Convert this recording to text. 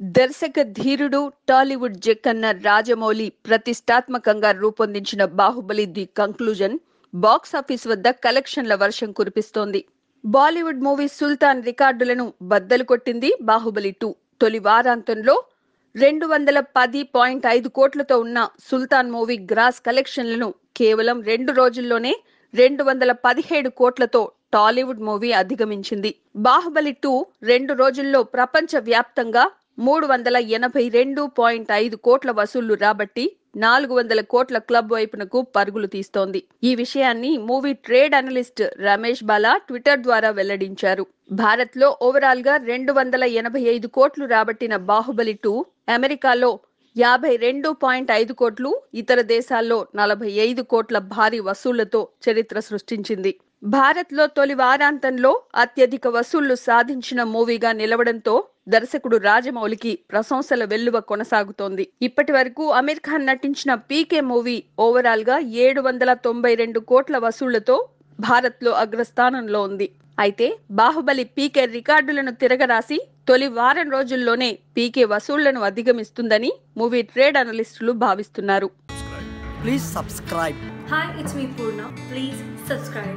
దర్శక ధీరుడు టాలీవుడ్ జక్కన్న రాజమౌళి ప్రతిష్టాత్మకంగా రూపొందించిన Baahubali the conclusion box office వద్ద కలెక్షన్ల వర్షం కురిపిస్తోంది. బాలీవుడ్ మూవీ సుల్తాన్ రికార్డులను బద్దలు కొట్టింది బాహుబలి టూ. తొలి వారాంతంలో రెండు వందల పది పాయింట్ ఐదు కోట్లతో ఉన్న సుల్తాన్ మూవీ గ్రాస్ కలెక్షన్లను కేవలం రెండు రోజుల్లోనే రెండు వందల పదిహేడు కోట్లతో టాలీవుడ్ మూవీ అధిగమించింది. బాహుబలి టూ రెండు రోజుల్లో ప్రపంచ వ్యాప్తంగా మూడు వందల ఎనభై రెండు పాయింట్ ఐదు కోట్ల వసూళ్ళు రాబట్టి నాలుగు వందల కోట్ల క్లబ్ వైపునకు పరుగులు తీస్తోంది. ఈ విషయాన్ని movie trade analyst Ramesh Bala Twitter ద్వారా వెల్లడించారు. భారత్లో ఓవరాల్గా రెండు వందల ఎనభై ఐదు కోట్లు రాబట్టిన బాహుబలి టూ అమెరికాలో యాభై రెండు పాయింట్ ఐదు కోట్లు ఇతర దేశాల్లో నలభై ఐదు కోట్ల భారీ వసూళ్ళతో చరిత్ర సృష్టించింది. భారత్లో తొలి వారాంతంలో అత్యధిక వసూళ్ళు సాధించిన మూవీగా నిలవడంతో దర్శకుడు రాజమౌళికి ప్రశంసల వెల్లువ కొనసాగుతోంది ఇప్పటి వరకు అమీర్ ఖాన్ నటించిన పీకే మూవీ ఓవరాల్గా ఏడు వందల తొంభై రెండు కోట్ల వసూళ్ళతో భారత్లో అగ్రస్థానంలో ఉంది అయితే బాహుబలి పీకే రికార్డులను తిరగరాసి తొలి వారం రోజుల్లోనే పీకే వసూళ్ళను అధిగమిస్తుందని మూవీ ట్రేడ్ అనలిస్టులు భావిస్తున్నారు Please subscribe. Hi, it's me Purna. Please subscribe.